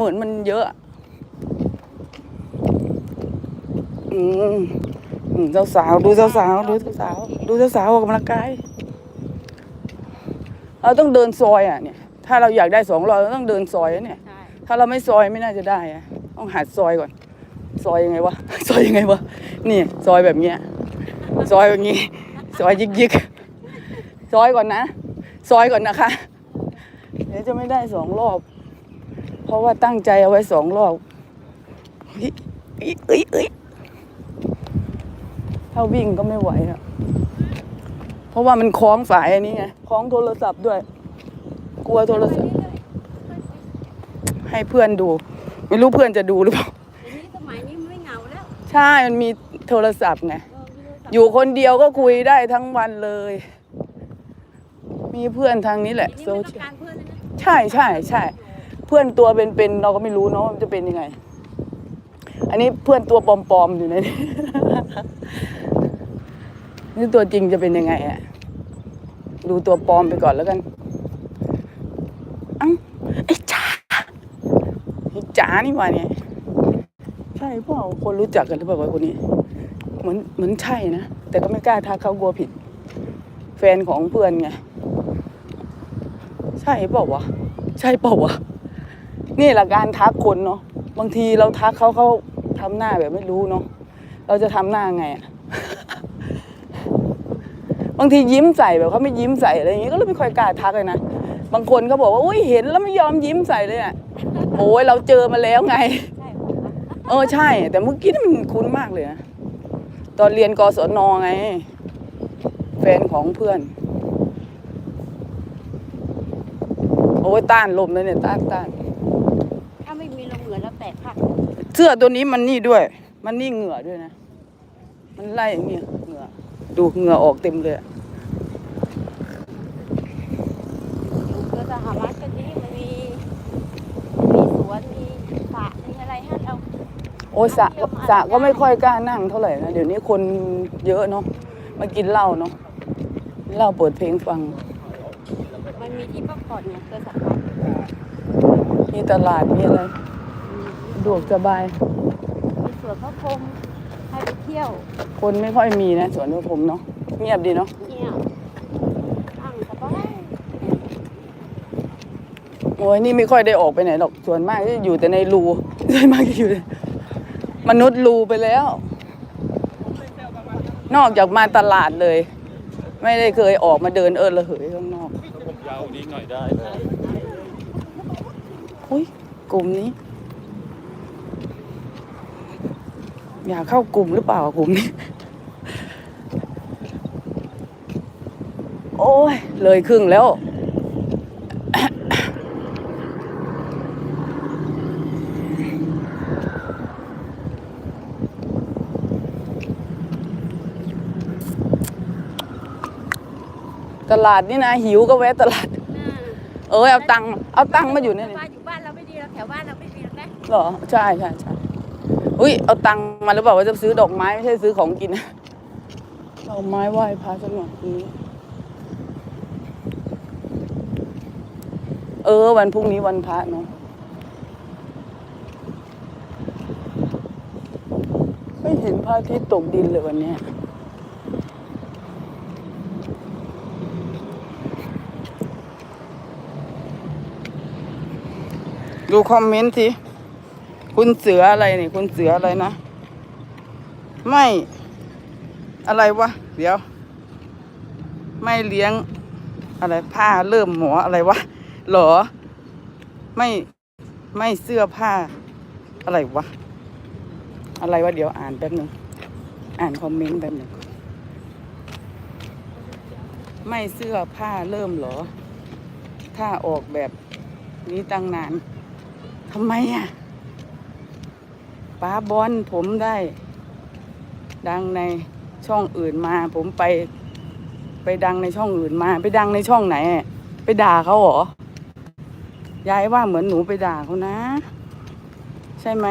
เหมือนมันเยอะ อืมอืมสาวๆดูสาวๆดูสาวๆดูสาวๆออกกำลังกายเราต้องเดินซอยอะเนี่ย ถ้าเราอยากได้สองร้อยเราต้องเดินซอยอะเนี่ยใช่ถ้าเราไม่ซอยไม่น่าจะได้อะต้องหัดซอยก่อน ซอยยังไงวะซอยยังไงวะนี่ซอยแบบเนี้ยซอยแบบนี้ ซอยยิกยิกๆซอยก่อนนะ ซอยก่อนนะคะ เดี๋ยวจะไม่ได้สองรอบ เพราะว่าตั้งใจเอาไว้สองรอบเฮ้ยเอ้ยเอ้ยเอ้ยถ้าวิ่งก็ไม่ไหวอะเพราะว่ามันคล้องสายอันนี้ไงคล้องโทรศัพท์ด้วย กลัวโทรศัพท์ ให้เพื่อนดู ไม่รู้เพื่อนจะดูหรือเปล่าสมัยนี้ไม่เหงาแล้ว ใช่ มันมีโทรศัพท์ไง อยู่คนเดียวก็คุยได้ทั้งวันเลย มีเพื่อนทางนี้แหละโซเชียลใช่ใช่ใช่ เพื่อนตัวเป็นๆเราก็ไม่รู้เนาะว่ามันจะเป็นยังไง อันนี้เพื่อนตัวปลอมๆอยู่ในนี้นี่ตัวจริงจะเป็นยังไงอะดูตัวปลอมไปก่อนแล้วกันอ้าไอ้จ๋าไอ้จ๋านี่ว่าเนี่ยใช่เปล่าคนรู้จักกันหรือเปล่าวะคนนี้ เหมือนเหมือนใช่นะแต่ก็ไม่กล้าทักเขากลัวผิด แฟนของเพื่อนไงใช่เปล่าวะใช่เปล่าวะ นี่แหละการทักคนเนาะบางทีเราทักเขาเขาทำหน้าแบบไม่รู้เนาะเราจะทำหน้าไงอะบางทียิ้มใส่แบบเขาไม่ยิ้มใส่อะไรอย่างงี้ก็เลยไม่ค่อยกล้าทักเลยนะบางคนเขาบอกว่าอุ้ยเห็นแล้วไม่ยอมยิ้มใส่เลยอะโอ้ยเราเจอมาแล้วไงใช่เออใช่ แต่เมื่อกี้นี่มันคุ้นมากเลยนะตอนเรียนกศนไง แฟนของเพื่อน โอ้ยต้านลมเลยเนี่ยต้านต้าน ถ้าไม่มีลงเหมือนแล้วแตกผัก เสื้อตัวนี้มันนี่ด้วย มันนี่เหงื่อด้วยนะ มันไล่อย่างเงี้ยเหงื่อ ดูเหงื่อออกเต็มเลยอะอยู่เพื่อสหมัดกันนี้มันมีมีสวนมีสระมีอะไรให้เราโอ้ยสระสระก็ไม่ค่อยกล้านั่งเท่าไหร่นะ เดี๋ยวนี้คนเยอะเนาะ มากินเหล้าเนาะเหล้าเปิดเพลงฟัง มันมีที่พักผ่อนเนี่ยเพื่อสัมผัสมีตลาดมีอะไรสะ ดวกสบาย มีสวนพระพรหมให้ไปเที่ยวคนไม่ค่อยมีนะสวนพระผมเนาะเงียบดีเนาะเนี่ยนั่งสบายโอ้ยนี่ไม่ค่อยได้ออกไปไหนหรอกส่วนมากก็อยู่แต่ในรูส่วนมากก็อยู่ในมนุษย์รูไปแล้ว นอกจากมาตลาดเลย ไม่ได้เคยออกมาเดินเอินระเหยข้างนอกผมยาวนี้หน่อยได้เลยอุ้ยกลุ่มนี้ อยากเข้ากลุ่มหรือเปล่ากลุ่มนี้โอ้ย เลยครึ่งแล้ว ตลาดนี่นะ หิวก็แวะตลาด เออเอาตังค์เอาตังค์มาอยู่เนี่ยบ้านอยู่บ้านเราไม่ดีแล้วแถวบ้านเราไม่ดีแล้วนะ เหรอ ใช่ใช่ใช่ อุ้ยเอาตังค์มาหรือเปล่าว่าจะซื้อดอกไม้ไม่ใช่ซื้อของกินดอกไม้ไหว้พระสักหน่อยนี้เออ วันพรุ่งนี้วันพระเนาะไม่เห็นพระอาทิตย์ตกดินเลยวันนี้ดูคอมเมนต์สิ คุณเสืออะไรนี่ คุณเสืออะไรนะ ไม่ อะไรวะ เดี๋ยว ไม่เลี้ยง อะไรผ้าเริ่มหมออะไรวะหรอ ไม่ไม่เสื้อผ้า อะไรวะ อะไรวะ เดี๋ยวอ่านแป๊บหนึ่งอ่านคอมเมนต์แป๊บหนึ่งไม่เสื้อผ้าเริ่มหรอ ถ้าออกแบบนี้ตั้งนานทำไมอะ ป้าบอลผมได้ ดังในช่องอื่นมา ผมไป ไปดังในช่องอื่นมา ไปดังในช่องไหน ไปด่าเขาเหรอยายว่าเหมือนหนูไปด่าเขานะ ใช่ไหม